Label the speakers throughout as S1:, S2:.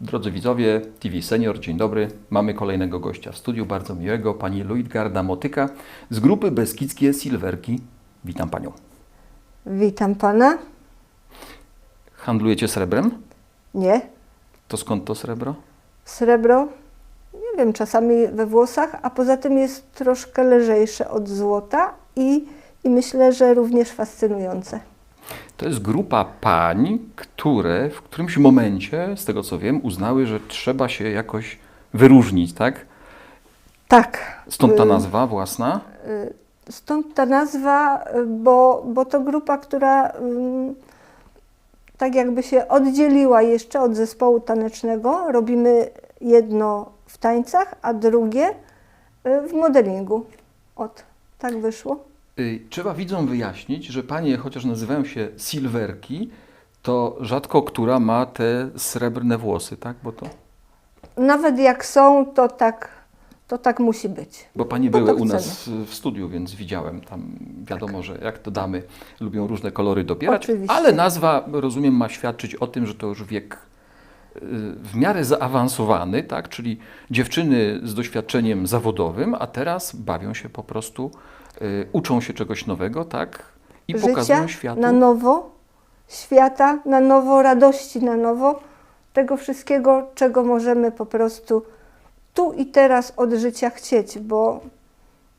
S1: Drodzy widzowie TV Senior, dzień dobry. Mamy kolejnego gościa w studiu, bardzo miłego, pani Luitgarda Motyka z grupy Beskidzkie Silwerki. Witam panią.
S2: Witam pana.
S1: Handlujecie srebrem?
S2: Nie.
S1: To skąd to srebro?
S2: Srebro, nie wiem, czasami we włosach, a poza tym jest troszkę lżejsze od złota i, i myślę, że również fascynujące.
S1: To jest grupa pań, które w którymś momencie, z tego co wiem, uznały, że trzeba się jakoś wyróżnić, tak?
S2: Tak.
S1: Stąd ta
S2: y,
S1: nazwa własna.
S2: y, Stąd ta nazwa, y, bo, bo to grupa, która tak jakby się oddzieliła jeszcze od zespołu tanecznego. Robimy jedno w tańcach, a drugie w modelingu. Od, tak wyszło.
S1: Y, Trzeba widzom wyjaśnić, że panie, chociaż nazywają się silwerki, to rzadko która ma te srebrne włosy, tak? Bo to.
S2: Nawet jak są, to tak, to tak musi być.
S1: Bo panie
S2: No to
S1: były u nas w studiu, więc widziałem tam, wiadomo, że jak to damy, lubią różne kolory dobierać,
S2: Oczywiście.
S1: ale nazwa, rozumiem, ma świadczyć o tym, że to już wiek w miarę zaawansowany, tak? czyli dziewczyny z doświadczeniem zawodowym, a teraz bawią się po prostu, y, uczą się czegoś nowego, tak? I pokazują
S2: Życia
S1: światu.
S2: na nowo, świata na nowo, radości na nowo, tego wszystkiego, czego możemy po prostu tu i teraz od życia chcieć, bo,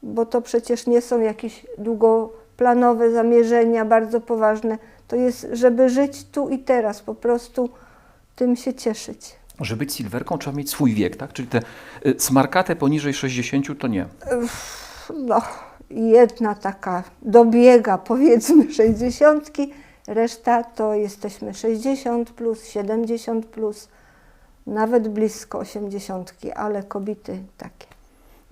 S2: bo to przecież nie są jakieś długoplanowe zamierzenia, bardzo poważne. To jest, żeby żyć tu i teraz, po prostu tym się cieszyć.
S1: Żeby być silwerką trzeba mieć swój wiek, tak? Czyli te y, smarkate poniżej 60 to nie.
S2: no, jedna taka dobiega powiedzmy 60, reszta to jesteśmy 60 plus, 70 plus, nawet blisko 80, ale kobiety takie.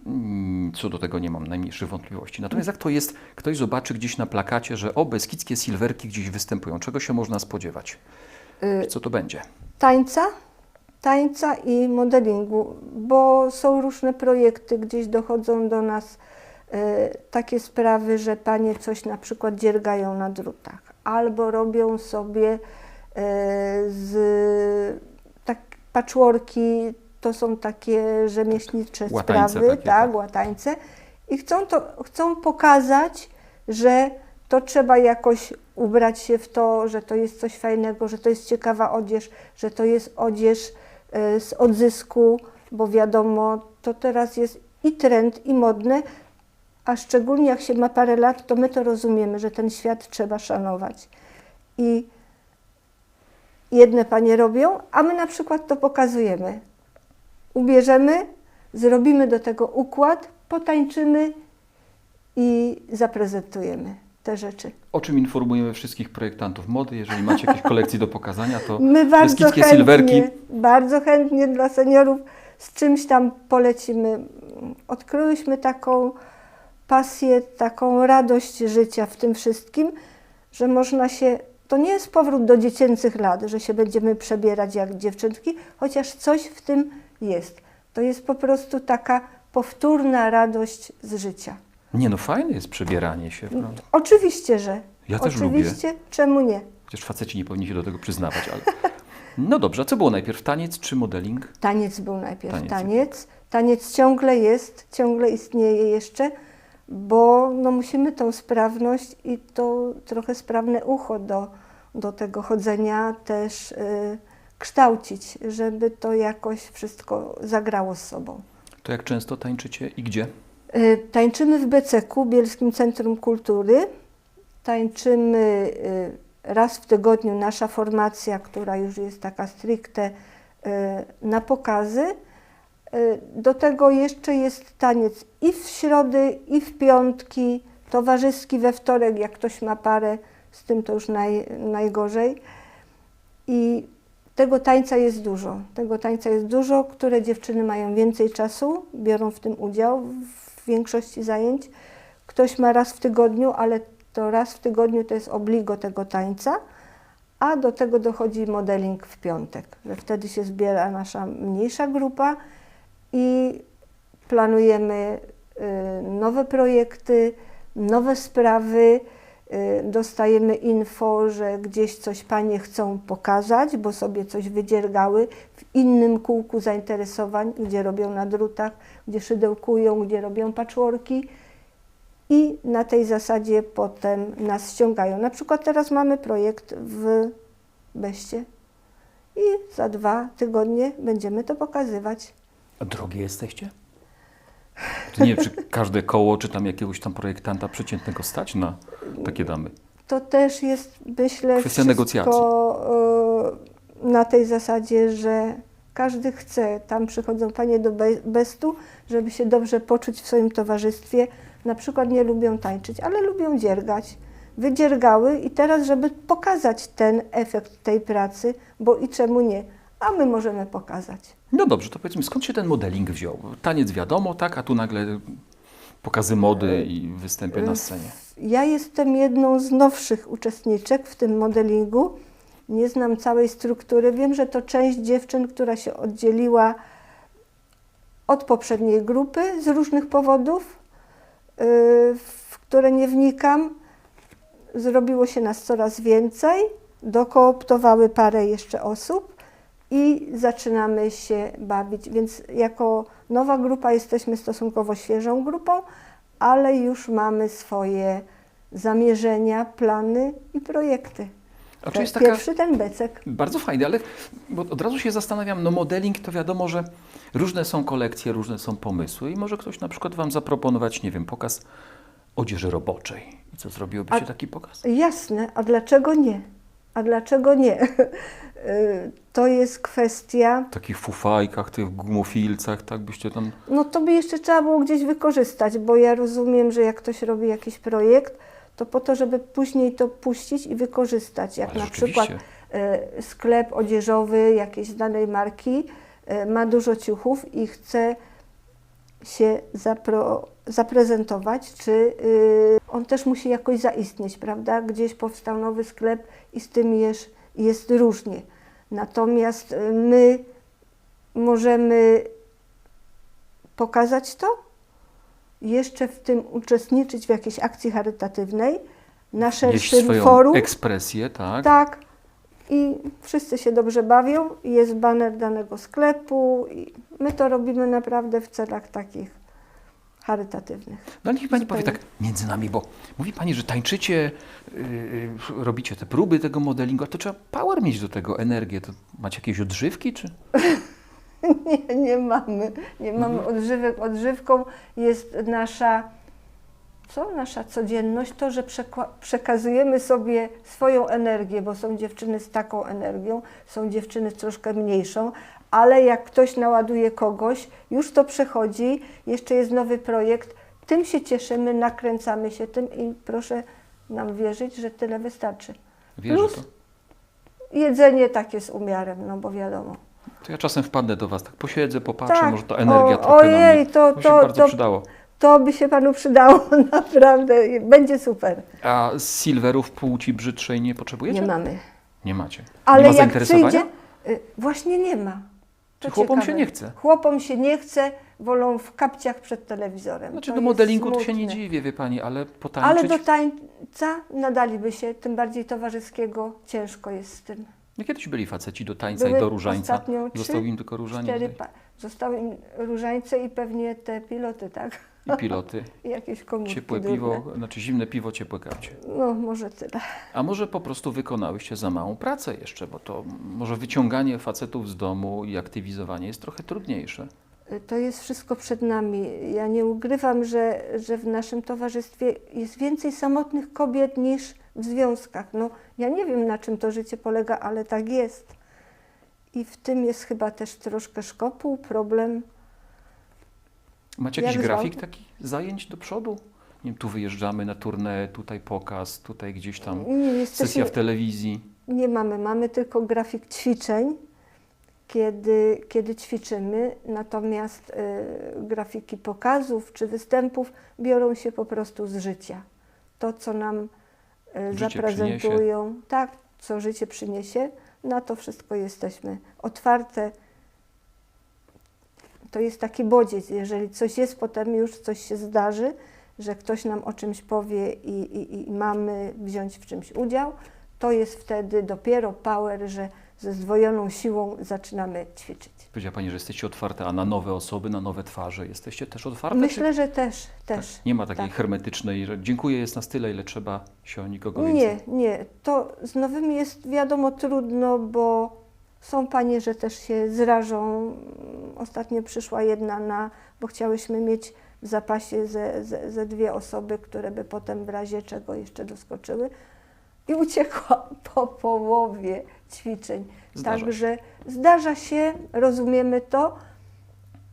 S1: Mm, Co do tego nie mam najmniejszych wątpliwości. Natomiast jak to jest, ktoś zobaczy gdzieś na plakacie, że o, beskidzkie silwerki gdzieś występują, czego się można spodziewać?
S2: Y,
S1: Co to będzie?
S2: Tańca, tańca i modelingu, bo są różne projekty, gdzieś dochodzą do nas e, takie sprawy, że panie coś na przykład dziergają na drutach, albo robią sobie e, z tak patchworki, to są takie rzemieślnicze
S1: Łatańce
S2: sprawy,
S1: takie,
S2: tak,
S1: tak.
S2: łatańce i chcą, to, chcą pokazać, że to trzeba jakoś ubrać się w to, że to jest coś fajnego, że to jest ciekawa odzież, że to jest odzież e, z odzysku, bo wiadomo, to teraz jest i trend, i modne, a szczególnie jak się ma parę lat, to my to rozumiemy, że ten świat trzeba szanować. I jedne panie robią, a my na przykład to pokazujemy. Ubierzemy, zrobimy do tego układ, potańczymy i zaprezentujemy te rzeczy.
S1: O czym informujemy wszystkich projektantów mody? Jeżeli macie jakieś kolekcje do pokazania, to
S2: My bardzo chętnie,
S1: silwerki.
S2: bardzo chętnie dla seniorów z czymś tam polecimy. Odkryłyśmy taką pasję, taką radość życia w tym wszystkim, że można się, to nie jest powrót do dziecięcych lat, że się będziemy przebierać jak dziewczynki, chociaż coś w tym jest. To jest po prostu taka powtórna radość z życia.
S1: Nie no, fajne jest przebieranie się, prawda?
S2: Oczywiście, że.
S1: Ja też lubię.
S2: Oczywiście, czemu nie?
S1: Chociaż faceci nie powinni się do tego przyznawać, ale... No dobrze, a co było najpierw, taniec czy modeling?
S2: Taniec był najpierw.
S1: Taniec.
S2: Taniec. Taniec, ciągle jest, ciągle istnieje jeszcze, bo no, musimy tą sprawność i to trochę sprawne ucho do, do tego chodzenia też y, kształcić, żeby to jakoś wszystko zagrało z sobą.
S1: To jak często tańczycie i gdzie?
S2: Y, Tańczymy w Beceku, Bielskim Centrum Kultury. Tańczymy y, raz w tygodniu nasza formacja, która już jest taka stricte y, na pokazy. Do tego jeszcze jest taniec i w środy, i w piątki, towarzyski we wtorek, jak ktoś ma parę, z tym to już naj, najgorzej. I tego tańca jest dużo. Tego tańca jest dużo, które dziewczyny mają więcej czasu, biorą w tym udział w większości zajęć. Ktoś ma raz w tygodniu, ale to raz w tygodniu to jest obligo tego tańca, a do tego dochodzi modeling w piątek, wtedy się zbiera nasza mniejsza grupa i planujemy y, nowe projekty, nowe sprawy. Y, dostajemy info, że gdzieś coś panie chcą pokazać, bo sobie coś wydziergały w innym kółku zainteresowań, gdzie robią na drutach, gdzie szydełkują, gdzie robią patchworki i na tej zasadzie potem nas ściągają. Na przykład teraz mamy projekt w Beście i za dwa tygodnie będziemy to pokazywać.
S1: A drogie jesteście? To nie wiem, czy każde koło, czy tam jakiegoś tam projektanta przeciętnego stać na takie damy.
S2: To też jest, myślę,
S1: Kwestia negocjacji.
S2: y, na tej zasadzie, że każdy chce. Tam przychodzą panie do be- Bestu, żeby się dobrze poczuć w swoim towarzystwie. Na przykład nie lubią tańczyć, ale lubią dziergać. Wydziergały i teraz, żeby pokazać ten efekt tej pracy, bo i czemu nie, a my możemy pokazać.
S1: No dobrze, to powiedzmy, skąd się ten modeling wziął? Taniec wiadomo, tak, a tu nagle pokazy mody i występy na scenie.
S2: Ja jestem jedną z nowszych uczestniczek w tym modelingu. Nie znam całej struktury. Wiem, że to część dziewczyn, która się oddzieliła od poprzedniej grupy z różnych powodów, yy, w które nie wnikam. Zrobiło się nas coraz więcej, dokooptowały parę jeszcze osób i zaczynamy się bawić. Więc jako nowa grupa jesteśmy stosunkowo świeżą grupą, ale już mamy swoje zamierzenia, plany i projekty.
S1: A czy jest taka...
S2: Pierwszy ten becek.
S1: Bardzo fajny, ale bo od razu się zastanawiam, no modeling to wiadomo, że różne są kolekcje, różne są pomysły i może ktoś na przykład Wam zaproponować, nie wiem, pokaz odzieży roboczej. I co, zrobiłoby
S2: A-
S1: się taki pokaz?
S2: Jasne, a dlaczego nie? A dlaczego nie? Y, to jest kwestia,
S1: W takich fufajkach, tych gumofilcach, tak byście tam...
S2: no to by jeszcze trzeba było gdzieś wykorzystać, bo ja rozumiem, że jak ktoś robi jakiś projekt, to po to, żeby później to puścić i wykorzystać. Jak
S1: Ale
S2: na przykład y, sklep odzieżowy jakiejś znanej marki y, ma dużo ciuchów i chce się zapro, zaprezentować, czy y, on też musi jakoś zaistnieć, prawda? Gdzieś powstał nowy sklep i z tym jest, jest różnie. Natomiast y, my możemy pokazać to, jeszcze w tym uczestniczyć w jakiejś akcji charytatywnej, na szerszym
S1: swoją
S2: forum.
S1: ekspresję, tak?
S2: Tak. I wszyscy się dobrze bawią, jest baner danego sklepu i my to robimy naprawdę w celach takich charytatywnych.
S1: No ale niech Pani powie tak między nami, bo mówi Pani, że tańczycie, yy, robicie te próby tego modelingu, a to trzeba power mieć do tego, energię. To macie jakieś odżywki, czy?
S2: Nie, nie mamy, nie mamy odżywek. Odżywką jest nasza, co? Nasza codzienność, to, że przekazujemy sobie swoją energię, bo są dziewczyny z taką energią, są dziewczyny z troszkę mniejszą, ale jak ktoś naładuje kogoś, już to przechodzi, jeszcze jest nowy projekt, tym się cieszymy, nakręcamy się tym i proszę nam wierzyć, że tyle wystarczy.
S1: Wierzę
S2: Plus-
S1: to.
S2: Jedzenie takie z umiarem, no bo wiadomo.
S1: To ja czasem wpadnę do Was, tak posiedzę, popatrzę,
S2: Tak.
S1: może ta energia
S2: O-
S1: trochę
S2: ojej,
S1: mnie.
S2: to-
S1: się
S2: to-
S1: bardzo
S2: to-
S1: przydało.
S2: To by się Panu przydało, naprawdę, będzie super.
S1: A silverów płci brzydszej nie potrzebujecie?
S2: Nie mamy.
S1: Nie macie.
S2: Ale
S1: nie ma
S2: jak przyjdzie, y, właśnie nie ma. To
S1: chłopom
S2: ciekawe.
S1: się nie chce?
S2: Chłopom się nie chce, wolą w kapciach przed telewizorem.
S1: Znaczy
S2: To
S1: do modelingu to się nie dziwię, wie Pani, ale
S2: Ale
S1: potańczyć...
S2: do tańca nadaliby się, tym bardziej towarzyskiego, ciężko jest z tym.
S1: No kiedyś byli faceci do tańca
S2: Były
S1: i do różańca.
S2: ostatnio
S1: Został im tylko różaniec
S2: Zostały im różańce i pewnie te piloty, tak?
S1: I piloty.
S2: I jakieś komórki
S1: Ciepłe
S2: durne.
S1: piwo, znaczy zimne piwo, ciepłe kapcie.
S2: No, może tyle.
S1: A może po prostu wykonałyście za małą pracę jeszcze, bo to może wyciąganie facetów z domu i aktywizowanie jest trochę trudniejsze.
S2: To jest wszystko przed nami. Ja nie ukrywam, że, że w naszym towarzystwie jest więcej samotnych kobiet niż w związkach. No, ja nie wiem, na czym to życie polega, ale tak jest. I w tym jest chyba też troszkę szkopuł, problem.
S1: Macie
S2: Jak
S1: jakiś
S2: zwał?
S1: grafik takich zajęć do przodu? Nie wiem, tu wyjeżdżamy na turnę, tutaj pokaz, tutaj gdzieś tam
S2: Nie, jesteśmy,
S1: sesja w telewizji.
S2: nie mamy, mamy tylko grafik ćwiczeń, kiedy, kiedy ćwiczymy, natomiast y, grafiki pokazów czy występów biorą się po prostu z życia. To, co nam y, zaprezentują, tak, co życie przyniesie, na to wszystko jesteśmy otwarte. To jest taki bodziec, jeżeli coś jest, potem już coś się zdarzy, że ktoś nam o czymś powie i, i, i mamy wziąć w czymś udział, to jest wtedy dopiero power, że ze zdwojoną siłą zaczynamy ćwiczyć.
S1: Powiedziała Pani, że jesteście otwarte, a na nowe osoby, na nowe twarze jesteście też otwarte?
S2: Myślę, że też,
S1: czy...
S2: też.
S1: Tak, nie ma takiej
S2: tak.
S1: hermetycznej, że dziękuję, jest nas tyle, ile trzeba się o nikogo więcej.
S2: Nie, nie. To z nowymi jest wiadomo trudno, bo są panie, że też się zrażą. Ostatnio przyszła jedna na, bo chciałyśmy mieć w zapasie ze, ze, ze dwie osoby, które by potem w razie czego jeszcze doskoczyły. I uciekła po połowie ćwiczeń.
S1: Zdarza
S2: Także zdarza się, rozumiemy to,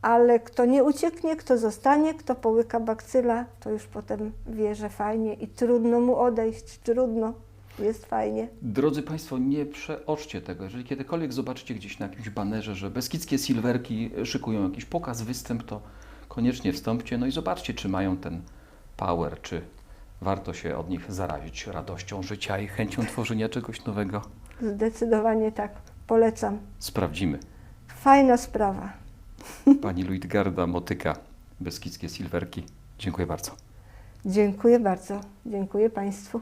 S2: ale kto nie ucieknie, kto zostanie, kto połyka bakcyla, to już potem wie, że fajnie i trudno mu odejść, trudno, jest fajnie.
S1: Drodzy Państwo, nie przeoczcie tego. Jeżeli kiedykolwiek zobaczycie gdzieś na jakimś banerze, że Beskidzkie Silwerki szykują jakiś pokaz, występ, to koniecznie wstąpcie, no i zobaczcie, czy mają ten power, czy warto się od nich zarazić radością życia i chęcią tworzenia czegoś nowego.
S2: Zdecydowanie tak, polecam.
S1: Sprawdzimy.
S2: Fajna sprawa.
S1: Pani Luitgarda Motyka, Beskidzkie Silwerki. Dziękuję bardzo.
S2: Dziękuję bardzo. Dziękuję Państwu.